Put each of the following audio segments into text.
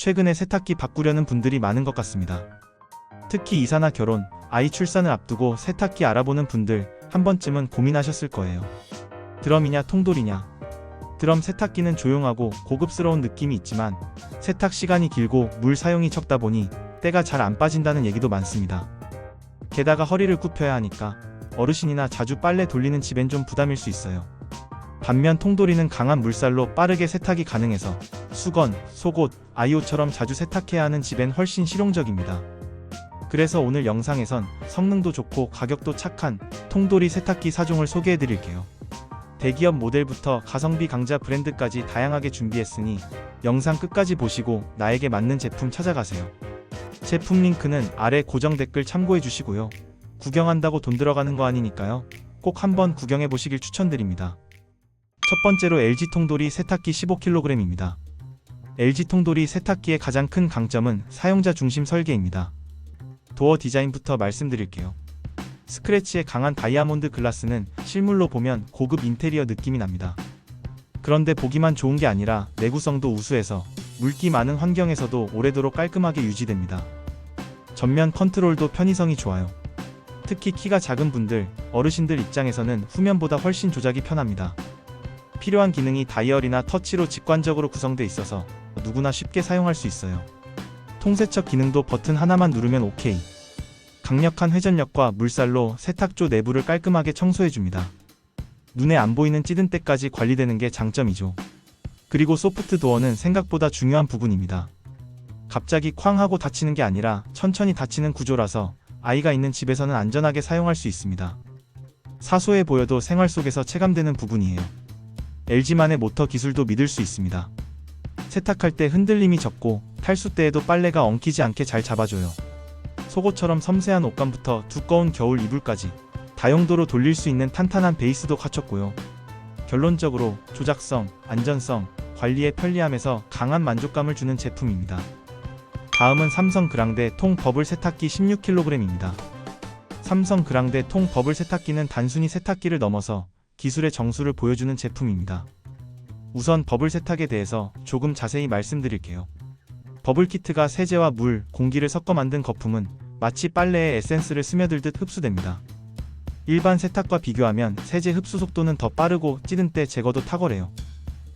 최근에 세탁기 바꾸려는 분들이 많은 것 같습니다. 특히 이사나 결혼, 아이 출산을 앞두고 세탁기 알아보는 분들 한 번쯤은 고민하셨을 거예요. 드럼이냐 통돌이냐. 드럼 세탁기는 조용하고 고급스러운 느낌이 있지만 세탁 시간이 길고 물 사용이 적다 보니 때가 잘 안 빠진다는 얘기도 많습니다. 게다가 허리를 굽혀야 하니까 어르신이나 자주 빨래 돌리는 집엔 좀 부담일 수 있어요. 반면 통돌이는 강한 물살로 빠르게 세탁이 가능해서 수건, 속옷, 아이옷처럼 자주 세탁해야 하는 집엔 훨씬 실용적입니다. 그래서 오늘 영상에선 성능도 좋고 가격도 착한 통돌이 세탁기 사종을 소개해 드릴게요. 대기업 모델부터 가성비 강자 브랜드까지 다양하게 준비했으니 영상 끝까지 보시고 나에게 맞는 제품 찾아가세요. 제품 링크는 아래 고정 댓글 참고해 주시고요. 구경한다고 돈 들어가는 거 아니니까요. 꼭 한번 구경해 보시길 추천드립니다. 첫 번째로 LG 통돌이 세탁기 15kg입니다. LG 통돌이 세탁기의 가장 큰 강점은 사용자 중심 설계입니다. 도어 디자인부터 말씀드릴게요. 스크래치의 강한 다이아몬드 글라스는 실물로 보면 고급 인테리어 느낌이 납니다. 그런데 보기만 좋은 게 아니라 내구성도 우수해서 물기 많은 환경에서도 오래도록 깔끔하게 유지됩니다. 전면 컨트롤도 편의성이 좋아요. 특히 키가 작은 분들, 어르신들 입장에서는 후면보다 훨씬 조작이 편합니다. 필요한 기능이 다이얼이나 터치로 직관적으로 구성돼 있어서 누구나 쉽게 사용할 수 있어요. 통세척 기능도 버튼 하나만 누르면 OK. 강력한 회전력과 물살로 세탁조 내부를 깔끔하게 청소해줍니다. 눈에 안 보이는 찌든 때까지 관리되는 게 장점이죠. 그리고 소프트 도어는 생각보다 중요한 부분입니다. 갑자기 쾅 하고 닫히는 게 아니라 천천히 닫히는 구조라서 아이가 있는 집에서는 안전하게 사용할 수 있습니다. 사소해 보여도 생활 속에서 체감되는 부분이에요. LG만의 모터 기술도 믿을 수 있습니다. 세탁할 때 흔들림이 적고 탈수 때에도 빨래가 엉키지 않게 잘 잡아줘요. 속옷처럼 섬세한 옷감부터 두꺼운 겨울 이불까지 다용도로 돌릴 수 있는 탄탄한 베이스도 갖췄고요. 결론적으로 조작성, 안전성, 관리의 편리함에서 강한 만족감을 주는 제품입니다. 다음은 삼성 그랑데 통 버블 세탁기 16kg입니다. 삼성 그랑데 통 버블 세탁기는 단순히 세탁기를 넘어서 기술의 정수를 보여주는 제품입니다. 우선 버블 세탁에 대해서 조금 자세히 말씀드릴게요. 버블 키트가 세제와 물, 공기를 섞어 만든 거품은 마치 빨래에 에센스를 스며들듯 흡수됩니다. 일반 세탁과 비교하면 세제 흡수 속도는 더 빠르고 찌든 때 제거도 탁월해요.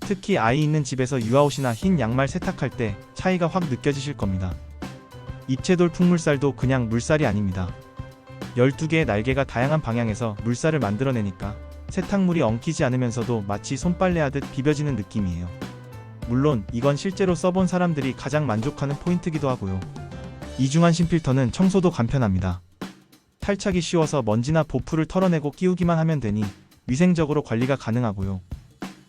특히 아이 있는 집에서 유아옷이나 흰 양말 세탁할 때 차이가 확 느껴지실 겁니다. 입체돌 풍물살도 그냥 물살이 아닙니다. 12개의 날개가 다양한 방향에서 물살을 만들어내니까 세탁물이 엉키지 않으면서도 마치 손빨래하듯 비벼지는 느낌이에요. 물론 이건 실제로 써본 사람들이 가장 만족하는 포인트기도 하고요. 이중한 신필터는 청소도 간편합니다. 탈착이 쉬워서 먼지나 보풀을 털어내고 끼우기만 하면 되니 위생적으로 관리가 가능하고요.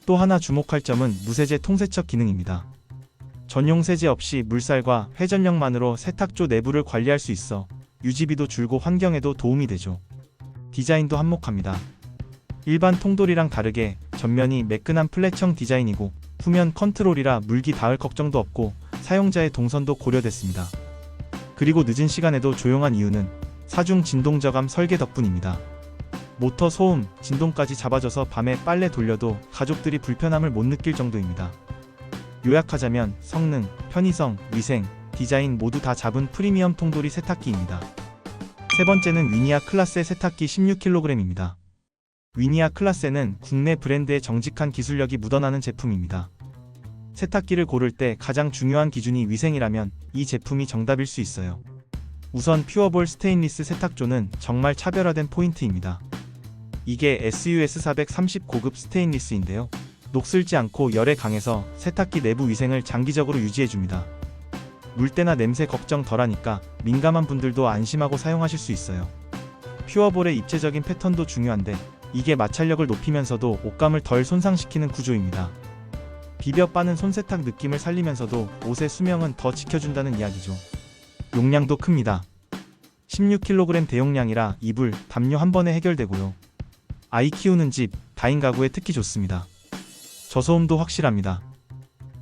또 하나 주목할 점은 무세제 통세척 기능입니다. 전용 세제 없이 물살과 회전력만으로 세탁조 내부를 관리할 수 있어 유지비도 줄고 환경에도 도움이 되죠. 디자인도 한몫합니다. 일반 통돌이랑 다르게 전면이 매끈한 플랫형 디자인이고 후면 컨트롤이라 물기 닿을 걱정도 없고 사용자의 동선도 고려됐습니다. 그리고 늦은 시간에도 조용한 이유는 사중 진동 저감 설계 덕분입니다. 모터 소음, 진동까지 잡아줘서 밤에 빨래 돌려도 가족들이 불편함을 못 느낄 정도입니다. 요약하자면 성능, 편의성, 위생, 디자인 모두 다 잡은 프리미엄 통돌이 세탁기입니다. 세 번째는 위니아 클라세 세탁기 16kg입니다. 위니아 클라세는 국내 브랜드의 정직한 기술력이 묻어나는 제품입니다. 세탁기를 고를 때 가장 중요한 기준이 위생이라면 이 제품이 정답일 수 있어요. 우선 퓨어볼 스테인리스 세탁조는 정말 차별화된 포인트입니다. 이게 SUS 430 고급 스테인리스인데요. 녹슬지 않고 열에 강해서 세탁기 내부 위생을 장기적으로 유지해줍니다. 물때나 냄새 걱정 덜하니까 민감한 분들도 안심하고 사용하실 수 있어요. 퓨어볼의 입체적인 패턴도 중요한데 이게 마찰력을 높이면서도 옷감을 덜 손상시키는 구조입니다. 비벼 빠는 손세탁 느낌을 살리면서도 옷의 수명은 더 지켜준다는 이야기죠. 용량도 큽니다. 16kg 대용량이라 이불, 담요 한 번에 해결되고요. 아이 키우는 집, 다인 가구에 특히 좋습니다. 저소음도 확실합니다.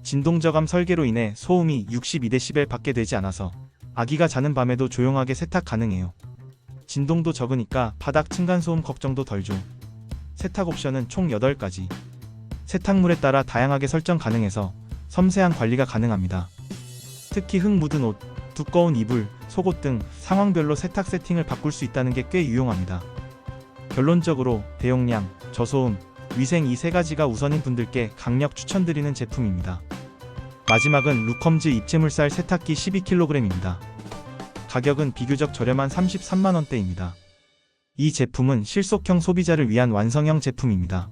진동 저감 설계로 인해 소음이 62dB 밖에 되지 않아서 아기가 자는 밤에도 조용하게 세탁 가능해요. 진동도 적으니까 바닥 층간 소음 걱정도 덜죠. 세탁 옵션은 총 8가지. 세탁물에 따라 다양하게 설정 가능해서 섬세한 관리가 가능합니다. 특히 흙 묻은 옷, 두꺼운 이불, 속옷 등 상황별로 세탁 세팅을 바꿀 수 있다는 게 꽤 유용합니다. 결론적으로 대용량, 저소음, 위생 이 세 가지가 우선인 분들께 강력 추천드리는 제품입니다. 마지막은 루컴즈 입체물살 세탁기 12kg입니다. 가격은 비교적 저렴한 33만원대입니다. 이 제품은 실속형 소비자를 위한 완성형 제품입니다.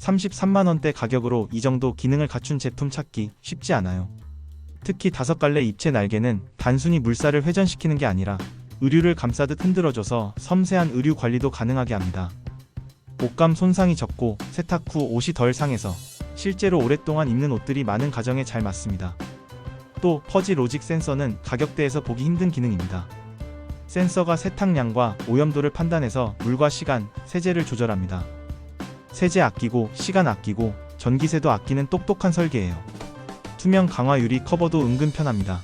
33만원대 가격으로 이 정도 기능을 갖춘 제품 찾기 쉽지 않아요. 특히 다섯 갈래 입체 날개는 단순히 물살을 회전시키는 게 아니라 의류를 감싸듯 흔들어줘서 섬세한 의류 관리도 가능하게 합니다. 옷감 손상이 적고 세탁 후 옷이 덜 상해서 실제로 오랫동안 입는 옷들이 많은 가정에 잘 맞습니다. 또 퍼지 로직 센서는 가격대에서 보기 힘든 기능입니다. 센서가 세탁량과 오염도를 판단해서 물과 시간, 세제를 조절합니다. 세제 아끼고 시간 아끼고 전기세도 아끼는 똑똑한 설계예요. 투명 강화 유리 커버도 은근 편합니다.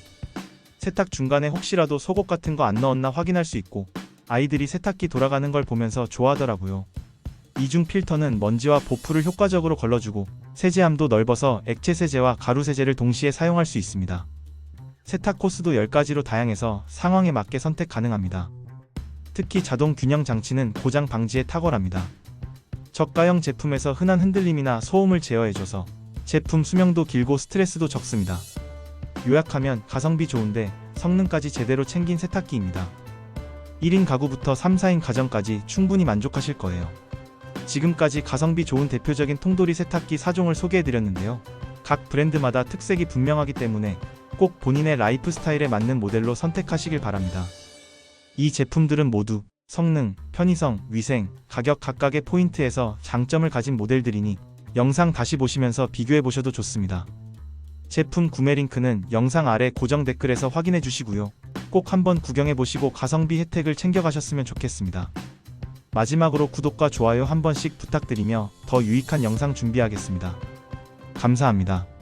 세탁 중간에 혹시라도 속옷 같은 거 안 넣었나 확인할 수 있고 아이들이 세탁기 돌아가는 걸 보면서 좋아하더라고요. 이중 필터는 먼지와 보풀을 효과적으로 걸러주고 세제함도 넓어서 액체 세제와 가루 세제를 동시에 사용할 수 있습니다. 세탁 코스도 10가지로 다양해서 상황에 맞게 선택 가능합니다. 특히 자동 균형 장치는 고장 방지에 탁월합니다. 저가형 제품에서 흔한 흔들림이나 소음을 제어해줘서 제품 수명도 길고 스트레스도 적습니다. 요약하면 가성비 좋은데 성능까지 제대로 챙긴 세탁기입니다. 1인 가구부터 3, 4인 가정까지 충분히 만족하실 거예요. 지금까지 가성비 좋은 대표적인 통돌이 세탁기 4종을 소개해드렸는데요. 각 브랜드마다 특색이 분명하기 때문에 꼭 본인의 라이프 스타일에 맞는 모델로 선택하시길 바랍니다. 이 제품들은 모두 성능, 편의성, 위생, 가격 각각의 포인트에서 장점을 가진 모델들이니 영상 다시 보시면서 비교해 보셔도 좋습니다. 제품 구매 링크는 영상 아래 고정 댓글에서 확인해 주시고요. 꼭 한번 구경해 보시고 가성비 혜택을 챙겨 가셨으면 좋겠습니다. 마지막으로 구독과 좋아요 한 번씩 부탁드리며 더 유익한 영상 준비하겠습니다. 감사합니다.